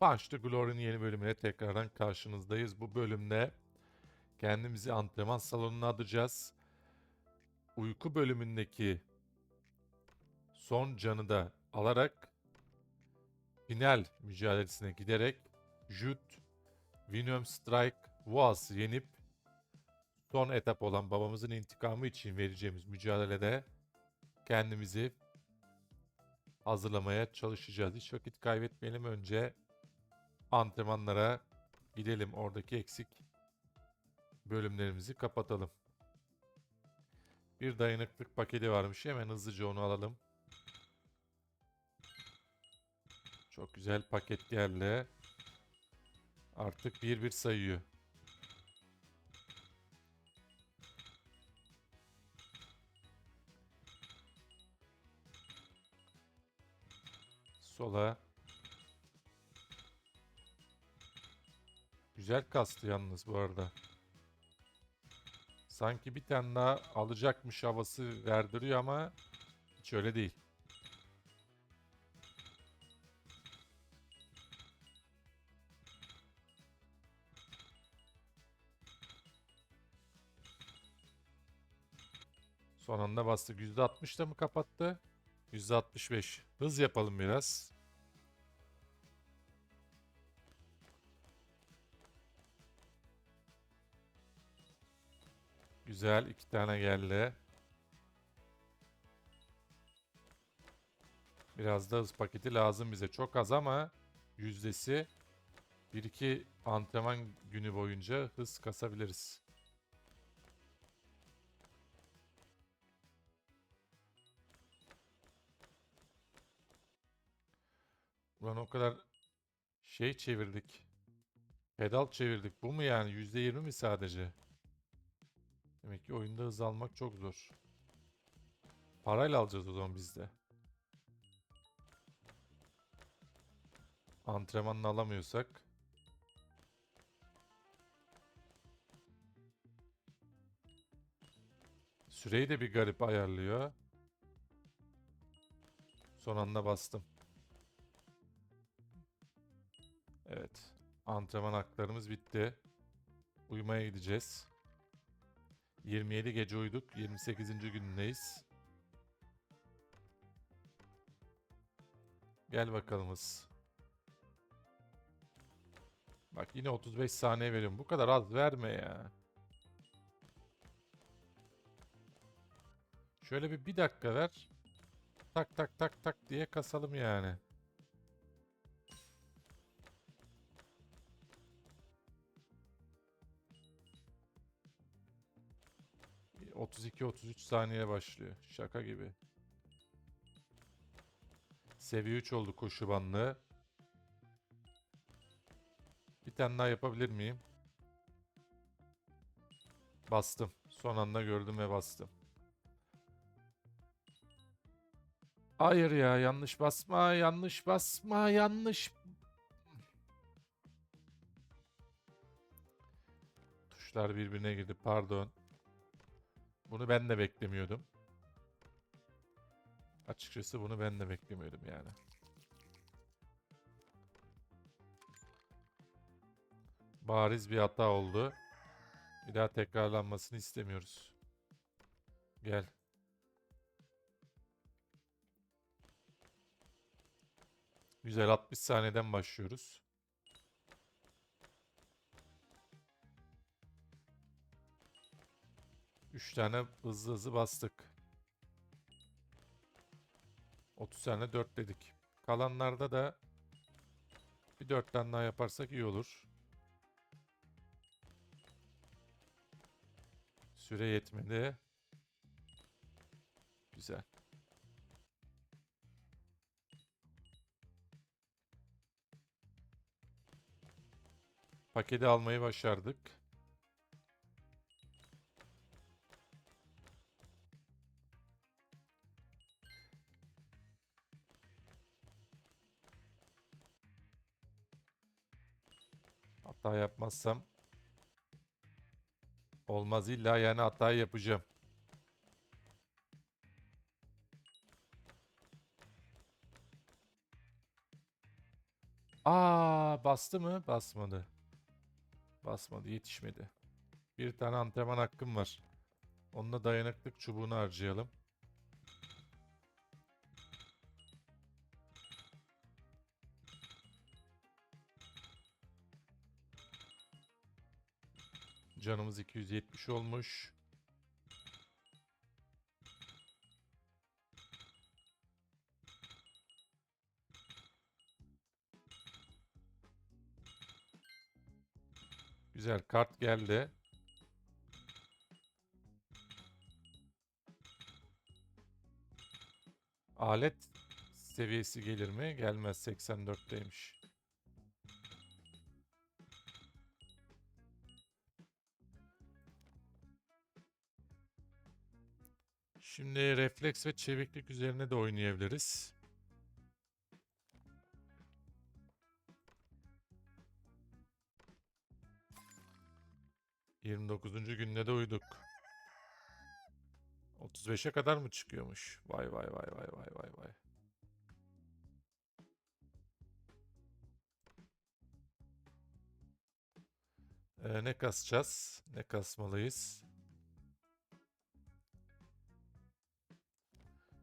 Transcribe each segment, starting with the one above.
Punch the Glory'nin yeni bölümüne tekrardan karşınızdayız. Bu bölümde kendimizi antrenman salonuna adayacağız. Uyku bölümündeki son canı da alarak final mücadelesine giderek Jut, Venom Strike, Waz'ı yenip son etap olan babamızın intikamı için vereceğimiz mücadelede kendimizi hazırlamaya çalışacağız. Hiç vakit kaybetmeyelim. Önce antrenmanlara gidelim. Oradaki eksik bölümlerimizi kapatalım. Bir dayanıklık paketi varmış. Hemen hızlıca onu alalım. Çok güzel paketlerle artık bir bir sayıyor. Sola. Güzel kastı yalnız bu arada. Sanki bir tane daha alacakmış havası verdiriyor ama hiç öyle değil. Son anda bastık. %60 da mı kapattı? %65. Hız yapalım biraz. Güzel. iki tane geldi. Biraz da hız paketi lazım bize. Çok az ama yüzdesi 1-2 antrenman günü boyunca hız kasabiliriz. Ulan o kadar şey çevirdik. Pedal çevirdik. Bu mu yani? %20 mi sadece? Demek ki oyunda hız almak çok zor. Parayla alacağız o zaman biz de. Antrenmanla alamıyorsak. Süreyi de bir garip ayarlıyor. Son anda bastım. Evet. Antrenman haklarımız bitti. Uyumaya gideceğiz. 27 gece uyuduk. 28. günündeyiz. Gel bakalımız. Bak yine 35 saniye veriyorum. Bu kadar az verme ya. Şöyle bir bir dakika ver. Tak tak tak tak diye kasalım yani. 32-33 saniye başlıyor. Şaka gibi. Seviye 3 oldu koşu bandı. Bir tane daha yapabilir miyim? Bastım. Son anda gördüm ve bastım. Hayır ya yanlış basma yanlış basma yanlış. Tuşlar birbirine girdi pardon. Bunu ben de beklemiyordum. Açıkçası bunu ben de beklemiyordum yani. Bariz bir hata oldu. Bir daha tekrarlanmasını istemiyoruz. Gel. Güzel 60 saniyeden başlıyoruz. Üç tane hızlı hızlı bastık. 30 tane 4 dedik. Kalanlarda da bir 4 tane daha yaparsak iyi olur. Süre yetmedi. Güzel. Paketi almayı başardık. Hata yapmazsam olmaz illa yani hata yapacağım. Aa bastı mı? Basmadı. Basmadı, yetişmedi. Bir tane antrenman hakkım var. Onunla dayanıklık çubuğunu harcayalım. Canımız 270 olmuş. Güzel kart geldi. Alet seviyesi gelir mi? Gelmez 84'teymiş. Şimdi refleks ve çeviklik üzerine de oynayabiliriz. Yirmi dokuzuncu günde de uyduk. 35'e kadar mı çıkıyormuş? Vay vay vay vay vay vay vay. Ee, ne kasacağız? Ne kasmalıyız?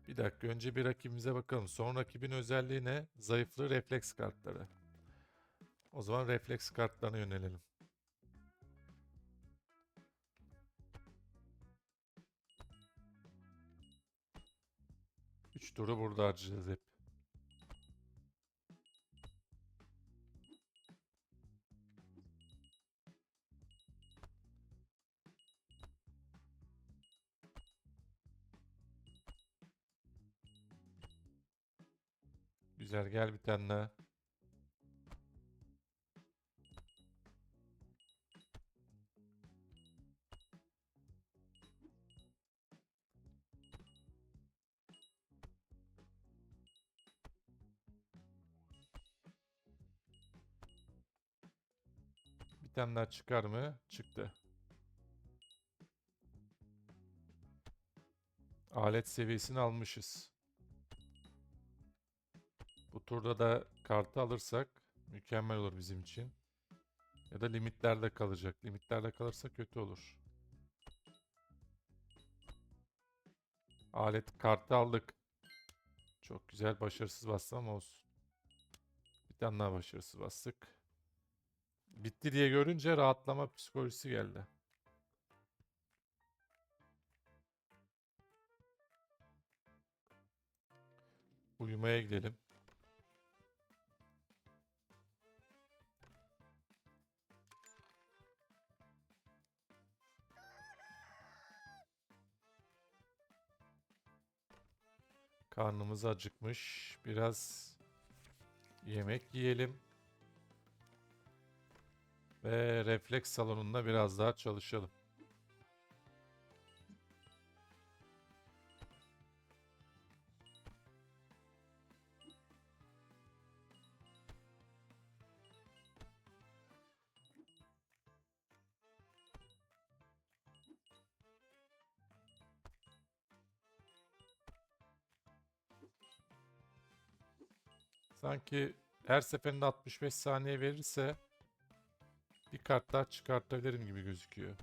Bir dakika önce bir rakibimize bakalım. Son rakibin özelliği ne? Zayıflığı refleks kartları. O zaman refleks kartlarına yönelelim. 3 turu burada harcayacağız hep. Gel bir tane daha. Bir çıkar mı? Çıktı. Alet seviyesini almışız. Turda da kartı alırsak mükemmel olur bizim için. Ya da limitlerde kalacak. Limitlerde kalırsa kötü olur. Alet kartı aldık. Çok güzel başarısız bastı ama olsun. Bir tane daha başarısız bastık. Bitti diye görünce rahatlama psikolojisi geldi. Uyumaya gidelim. Karnımız acıkmış. Biraz yemek yiyelim. Ve refleks salonunda biraz daha çalışalım. Sanki her seferinde 65 saniye verirse bir kart daha çıkartabilirim gibi gözüküyor.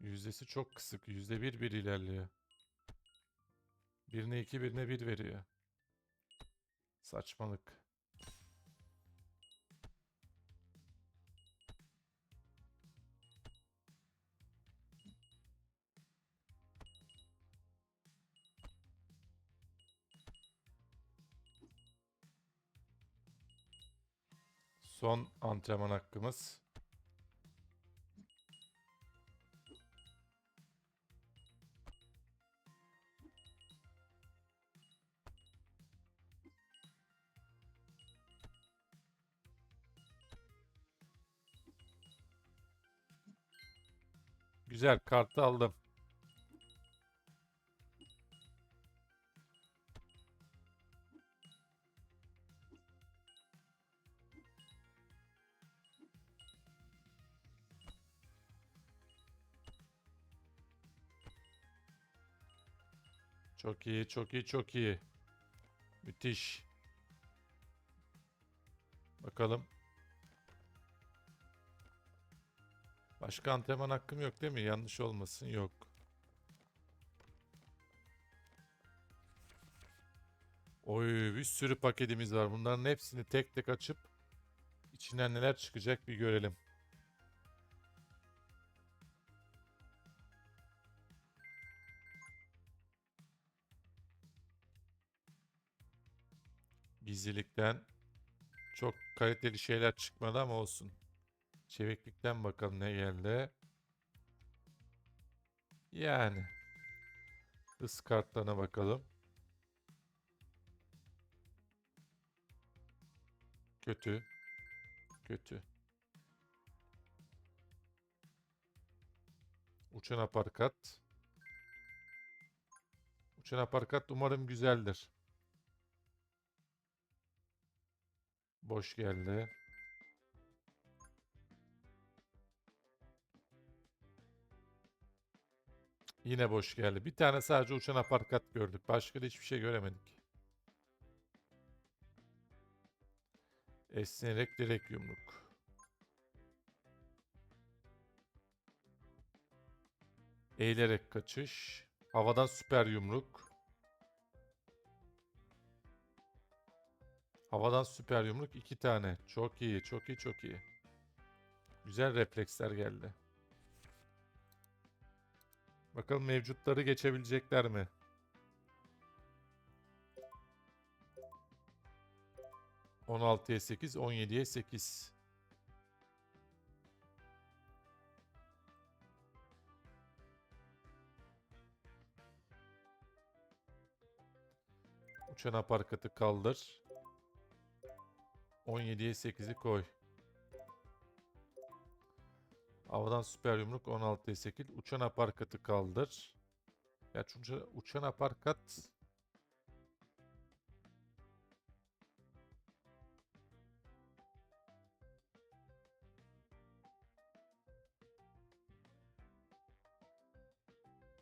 Yüzdesi çok kısık. Yüzde bir bir ilerliyor. Birine iki, birine bir veriyor. Saçmalık. Son antrenman hakkımız. Güzel kartı aldım. Çok iyi, çok iyi, çok iyi. Müthiş. Bakalım. Başka antrenman hakkım yok değil mi? Yanlış olmasın. Yok. Oy bir sürü paketimiz var. Bunların hepsini tek tek açıp içinden neler çıkacak bir görelim. Gizlilikten çok kaliteli şeyler çıkmadı ama olsun. Çeviklikten bakalım ne geldi. Yani. Hız kartlarına bakalım. Kötü. Kötü. Uçan aparkat. Uçan aparkat umarım güzeldir. Boş geldi. Yine boş geldi. Bir tane sadece uçan aparkat gördük. Başka da hiçbir şey göremedik. Esnerek direkt yumruk. Eğilerek kaçış. Havadan süper yumruk. Havadan süper yumruk iki tane. Çok iyi, çok iyi, çok iyi. Güzel refleksler geldi. Bakalım mevcutları geçebilecekler mi? On altıya sekiz, on yediye sekiz. Uçan aparkatı kaldır. 17'ye 8'i koy. Havadan süper yumruk 16'ya 8. Uçan aparkatı kaldır. Ya çünkü uçan aparkat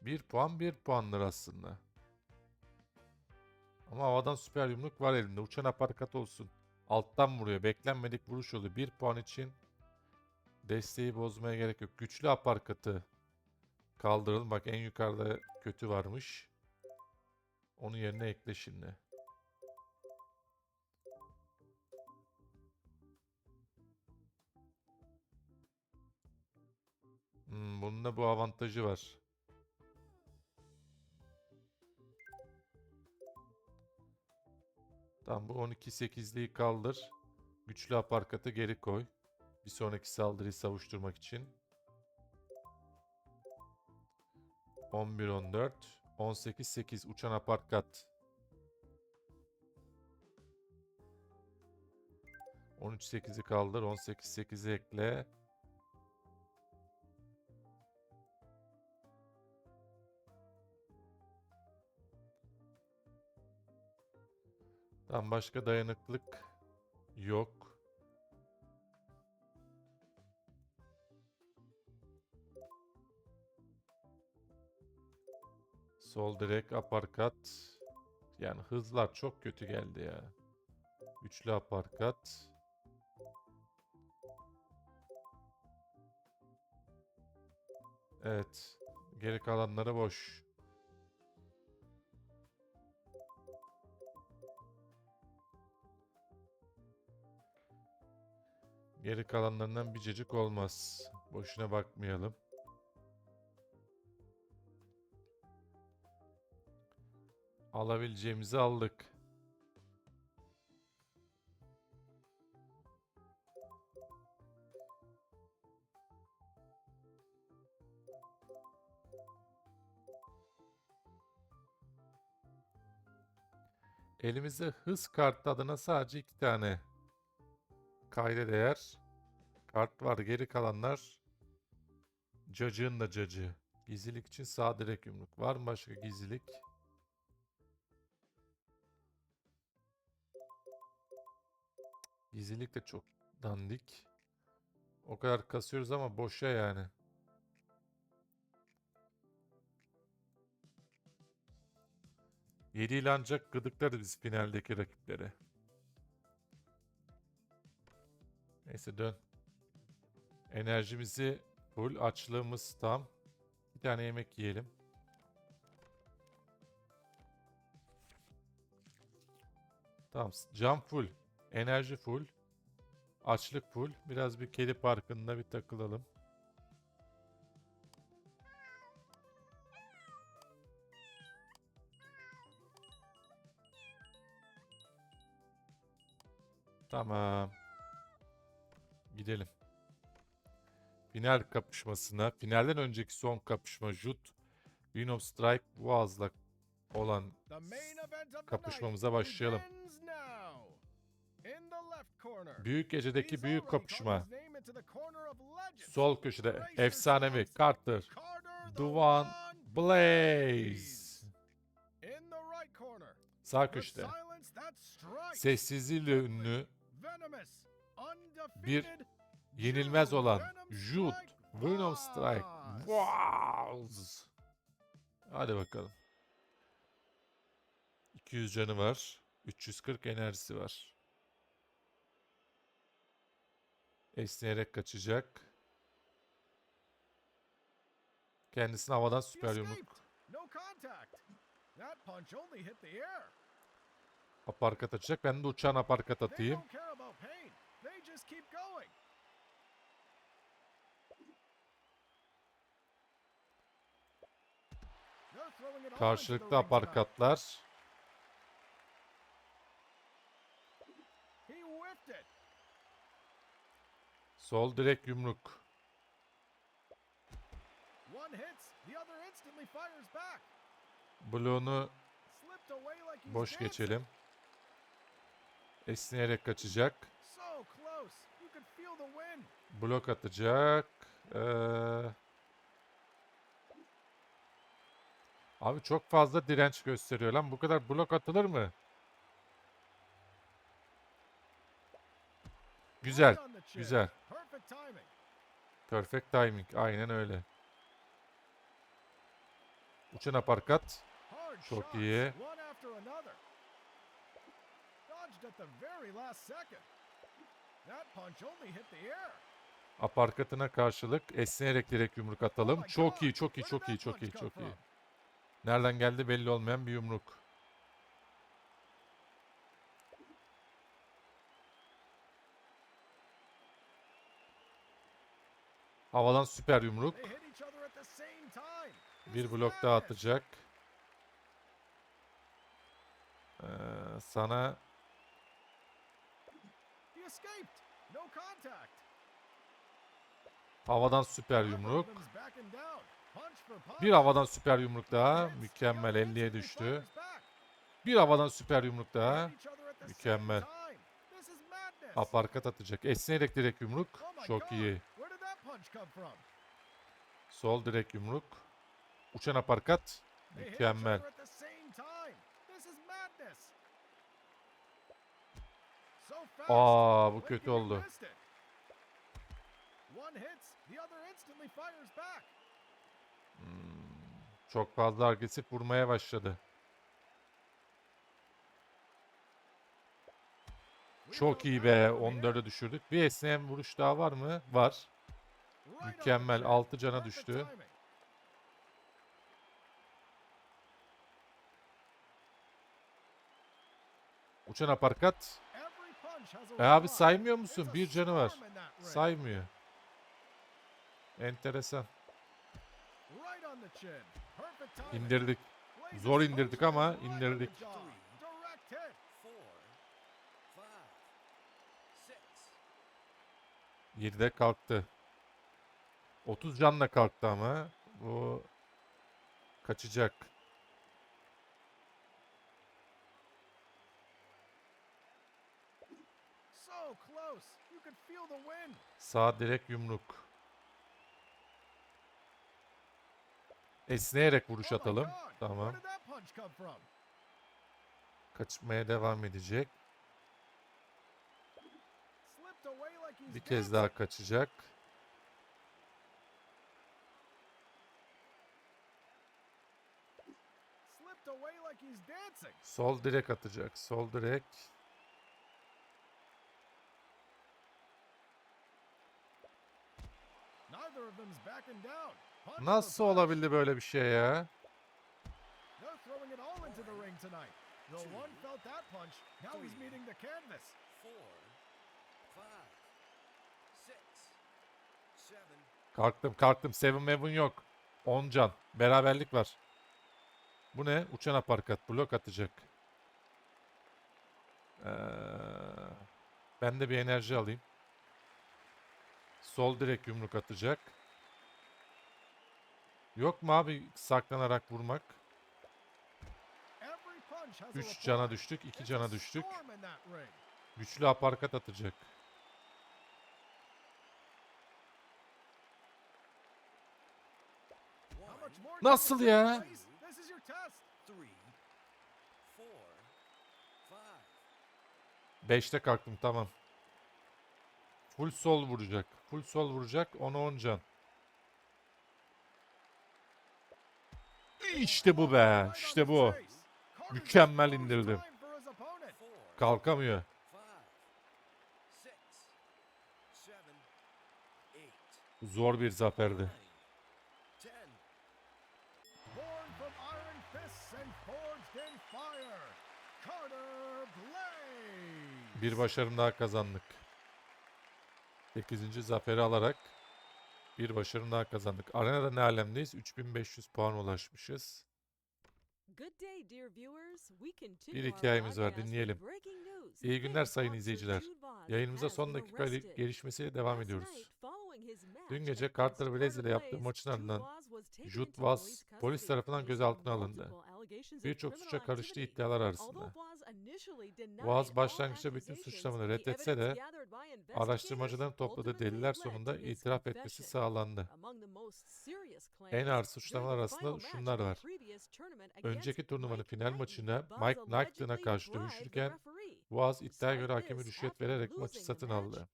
Bir puan bir puandır aslında. Ama havadan süper yumruk var elinde. Uçan aparkat olsun. Alttan vuruyor. Beklenmedik vuruş oluyor. Bir puan için desteği bozmaya gerek yok. Güçlü aparkatı kaldıralım. Bak en yukarıda kötü varmış. Onun yerine ekle şimdi. Hmm, bunun da bu avantajı var. Tamam bu 12-8'liği kaldır. Güçlü aparkatı geri koy. Bir sonraki saldırıyı savuşturmak için. 11-14. 18-8 uçan aparkat. 13-8'i kaldır. 18-8'i ekle. Tamam başka dayanıklık yok. Sol direk aparkat. Yani hızlar çok kötü geldi ya. Üçlü aparkat. Evet. Geri kalanları boş. Geri kalanlarından bir cacık olmaz. Boşuna bakmayalım. Alabileceğimizi aldık. Elimizde hız kartı adına sadece iki tane kayda değer kart var. Geri kalanlar cacığın da cacığı. Gizlilik için sağ direk yumruk. Var mı başka gizlilik? Gizlilik de çok dandik. O kadar kasıyoruz ama boşa yani. 7 ile ancak gıdıklarız biz finaldeki rakipleri. Neyse dön. Enerjimizi full, açlığımız tam. Bir tane yemek yiyelim. Tamam, cam full, enerji full, açlık full. Biraz bir kedi parkında bir takılalım. Tamam. Gidelim. Final kapışmasına, finalden önceki son kapışma Jut, Venom Strike, Boğaz'la olan of Kapışmamıza başlayalım. Büyük gecedeki büyük kapışma. Sol köşede efsanevi. Carter, Duvan Blaze. Sağ köşede sessizliğiyle ünlü, bir yenilmez Jude olan Strike Venom Strike. Boğaz. Hadi bakalım. 200 canı var. 340 enerjisi var. Esneyerek kaçacak. Kendisini havadan süper yumruk aparkat atacak. Ben de uçağın aparkat atayım. don't care Sol direkt yumruk. Bloğunu boş geçelim. Esneyerek kaçacak. Blok atacak. Ee... Abi çok fazla direnç gösteriyor lan. Bu kadar blok atılır mı? Güzel. Güzel. Perfect timing. Aynen öyle. Uçan aparkat. Çok iyi. Aparkatına karşılık esneyerek direkt yumruk Oh atalım. my Çok iyi, çok iyi, çok iyi, çok iyi, çok iyi. Nereden geldi belli olmayan bir yumruk. Havadan süper yumruk. Bir blok daha atacak. Ee, sana havadan süper yumruk. Bir havadan süper yumruk daha. Mükemmel other 50'ye instantly düştü. Bir havadan süper yumruk daha. Mükemmel. Aparkat atacak. Esneyerek direkt yumruk. Çok iyi. Sol direkt yumruk. Uçan aparkat. Mükemmel. Aa bu kötü oldu. back. Çok fazla agresif vurmaya başladı. Çok iyi be. from here. 14'e düşürdük. Bir esneyen vuruş daha var mı? Var. Mükemmel. chin. 6 cana düştü. Uçan aparkat. E abi saymıyor musun? Bir canı var. Saymıyor. Enteresan. İndirdik. Zor indirdik ama indirdik. six, 7'de kalktı. 30 canla kalktı ama. Bu kaçacak. So close. You could feel the wind. Sağ direkt yumruk. Esneyerek vuruş Oh atalım. Tamam. Kaçmaya devam edecek. Bir kez daha kaçacak. Sol direk atacak. Sol direk. Nasıl olabildi böyle bir şey ya? Kalktım kalktım. Seven Seven yok. 10 can. Beraberlik var. Bu ne? Uçan aparkat. Blok atacak. Ee, ben de bir enerji alayım. Sol direk yumruk atacak. Yok mu abi saklanarak vurmak? Every punch has a 3 reply. cana düştük. 2 It's a cana düştük. Güçlü aparkat atacak. Nasıl ya? 5'te kalktım tamam. Full sol vuracak. Full sol vuracak. 10'a 10 can. İşte bu be. İşte bu. Carter Mükemmel indirdim. Kalkamıyor. Zor bir zaferdi. Nine. Bir başarım daha kazandık. 8. zaferi alarak bir başarım daha kazandık. Arenada ne alemdeyiz? 3500 puan ulaşmışız. Bir hikayemiz var, dinleyelim. İyi günler sayın izleyiciler. Yayınımıza son dakika gelişmesiyle devam ediyoruz. Dün gece Carter Blaze ile yaptığı maçın ardından Jude Vaz polis tarafından gözaltına alındı. Birçok suça karıştığı iddialar arasında. All başlangıçta bütün suçlamaları reddetse de araştırmacıların topladığı deliller sonunda itiraf etmesi sağlandı. En ağır suçlamalar arasında şunlar var. Önceki turnuvanın final Vaz Mike allegedly karşı dövüşürken. Vaz iddiaya göre this, rüşvet vererek maçı satın aldı.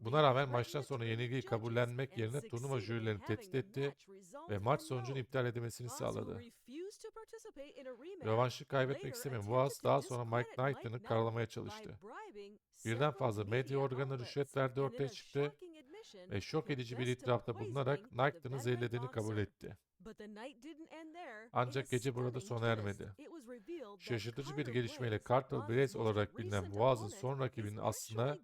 Buna rağmen maçtan sonra yenilgiyi kabullenmek yerine turnuva jürilerini tehdit etti ve maç row. iptal edilmesini sağladı. Rövanşı kaybetmek istemeyen to daha sonra Mike Knighton'ı Knighton karalamaya çalıştı. Birden fazla medya organı rüşvet verdiği ortaya çıktı ve şok edici bir itirafta bulunarak Knighton'ı zehirlediğini kabul etti. Ancak gece burada sona ermedi. Şaşırtıcı bir gelişmeyle Carter most olarak bilinen Boğaz'ın son rakibinin aslında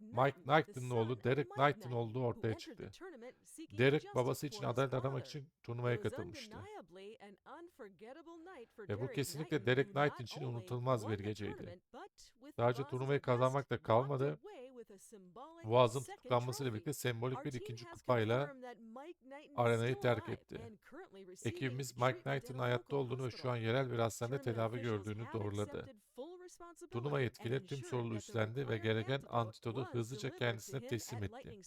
Mike son oğlu Derek Knighton, olduğu ortaya çıktı. Derek babası için adalet aramak için turnuvaya katılmıştı. Ve bu kesinlikle Derek Knighton için unutulmaz bir geceydi. Sadece turnuvayı kazanmakla walked kalmadı, Boğaz'ın tutuklanmasıyla birlikte sembolik bir ikinci kupayla arenayı terk etti. Ekibimiz Mike Knight'ın hayatta olduğunu ve şu an yerel bir hastanede tedavi gördüğünü doğruladı. Turnuva and yetkilileri tüm the üstlendi ve gereken antidotu hızlıca kendisine teslim etti.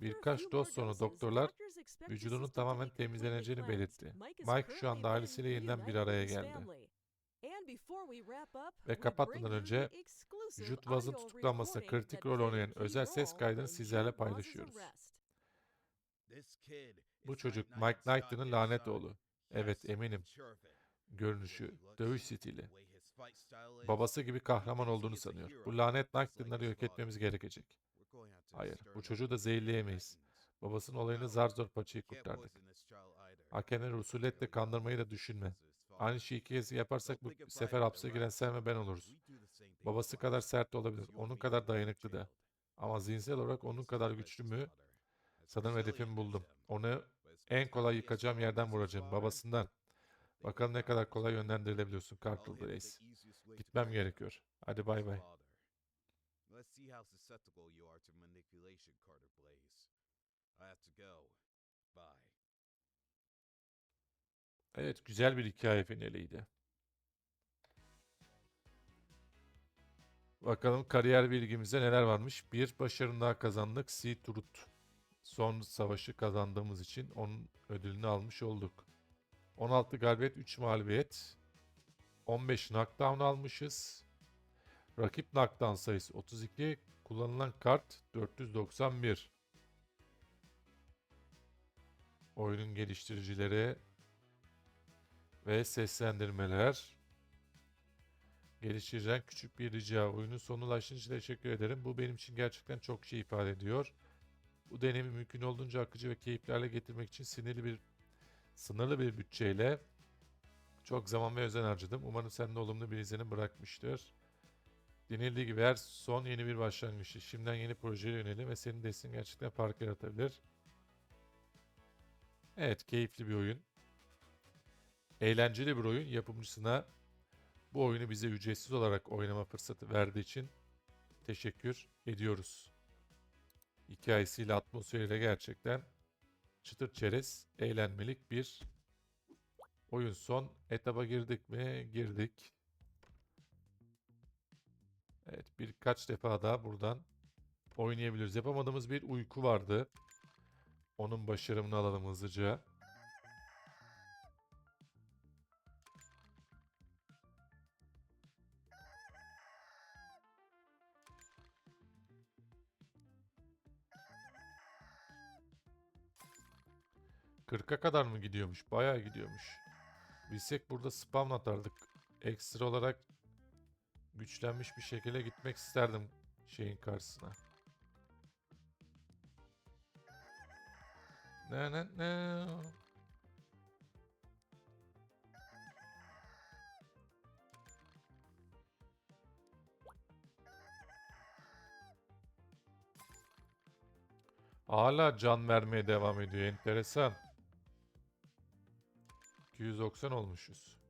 Birkaç doz sonra doktorlar vücudunun tamamen temizleneceğini belirtti. Mike şu anda ailesiyle yeniden bir araya geldi. Ve kapatmadan önce Jude Vaz'ın tutuklanmasına kritik rol oynayan özel ses kaydını sizlerle paylaşıyoruz. Bu çocuk Mike goddamn lanet oğlu. Evet eminim. Görünüşü, dövüş stili. Babası gibi kahraman olduğunu sanıyor. Bu lanet his yok etmemiz gerekecek. Hayır, bu çocuğu da zehirleyemeyiz. Babasının olayını zar zor paçayı kurtardık. Hakemleri usuletle kandırmayı da düşünme. Aynı şeyi iki kez yaparsak bu sefer hapse giren sen ve ben oluruz. Babası kadar sert olabilir, He's the onun kadar dayanıklı da. Ama zihinsel olarak onun kadar güçlü mü? Sanırım hedefimi buldum. Onu en kolay yıkacağım yerden vuracağım. Babasından. Bakalım ne kadar kolay easiest way to Gitmem gerekiyor. Hadi bay bay. Let's see how susceptible you are to manipulation, Carter Blaze. I have to go. Bye. Evet güzel bir hikaye finaliydi. Bakalım kariyer bilgimizde neler varmış. Bir başarı daha kazandık. Sea Truth. Son savaşı kazandığımız için onun ödülünü almış olduk. 16 galibiyet, 3 mağlubiyet. 15 knockdown almışız. Rakip knockdown sayısı 32. Kullanılan kart 491. Oyunun geliştiricileri ve seslendirmeler. Geliştireceğin küçük bir rica. Oyunun sonuna teşekkür ederim. Bu benim için gerçekten çok şey ifade ediyor. Bu deneyimi mümkün olduğunca akıcı ve keyifli hale getirmek için sinirli bir sınırlı bir bütçeyle çok zaman ve özen harcadım. Umarım sende olumlu bir izlenim bırakmıştır. Denildiği gibi her son yeni bir başlangıçtır. Şimdiden yeni projeye yönelim ve senin desteğin gerçekten fark yaratabilir. Evet, keyifli bir oyun. Eğlenceli bir oyun. Yapımcısına bu oyunu bize ücretsiz olarak oynama fırsatı verdiği için teşekkür ediyoruz. Hikayesiyle, atmosferiyle gerçekten çıtır çerez, eğlenmelik bir oyun. Son etaba girdik mi? Girdik. Evet, birkaç defa daha buradan oynayabiliriz. Yapamadığımız bir uyku vardı. Onun başarımını alalım hızlıca. Kırka kadar mı gidiyormuş? Bayağı gidiyormuş. Bilsek burada spam atardık. Ekstra olarak güçlenmiş bir şekilde gitmek isterdim şeyin karşısına. Ne ne ne. Hala can vermeye devam ediyor. Enteresan. 290 olmuşuz.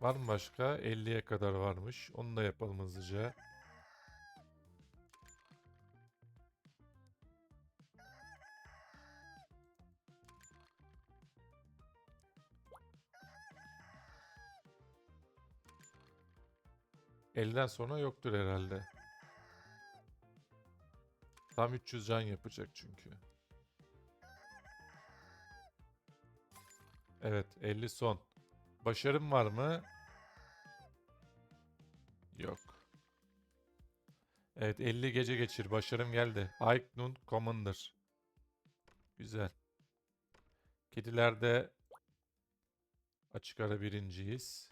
Var mı başka? 50'ye kadar varmış. Onu da yapalım hızlıca. Elden sonra yoktur herhalde. Tam 300 can yapacak çünkü. Evet 50 son. Başarım var mı? Yok. Evet 50 gece geçir. Başarım geldi. Aiknun Commander. Güzel. Kedilerde açık ara birinciyiz.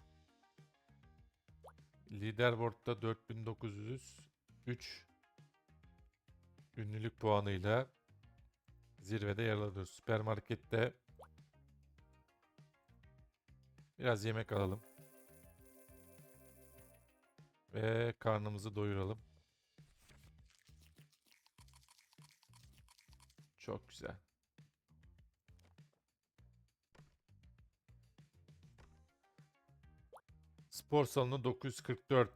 Leaderboard'da 4903 ünlülük puanıyla zirvede yer alıyoruz. Süpermarkette biraz yemek alalım. Ve karnımızı doyuralım. Çok güzel. Spor salonu 944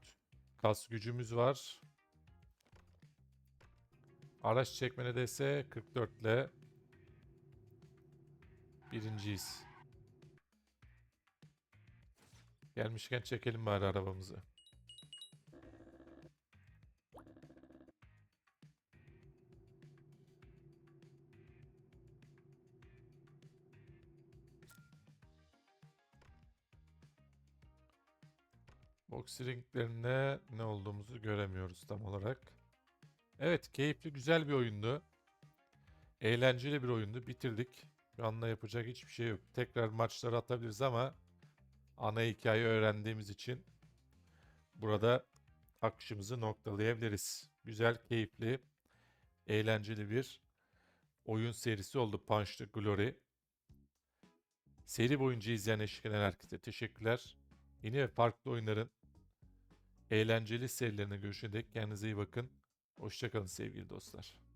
kas gücümüz var. Araç çekmede ise 44 ile birinciyiz. Gelmişken çekelim bari arabamızı. Box ringlerinde ne olduğumuzu göremiyoruz tam olarak. Evet, keyifli, güzel bir oyundu. Eğlenceli bir oyundu. Bitirdik. Şu anda yapacak hiçbir şey yok. Tekrar maçları atabiliriz ama ana hikaye öğrendiğimiz için burada akışımızı noktalayabiliriz. Güzel, keyifli, eğlenceli bir oyun serisi oldu Punch the Glory. Seri boyunca izleyen eşlik herkese teşekkürler. Yeni ve farklı oyunların eğlenceli serilerine görüşene dek kendinize iyi bakın. Hoşçakalın sevgili dostlar.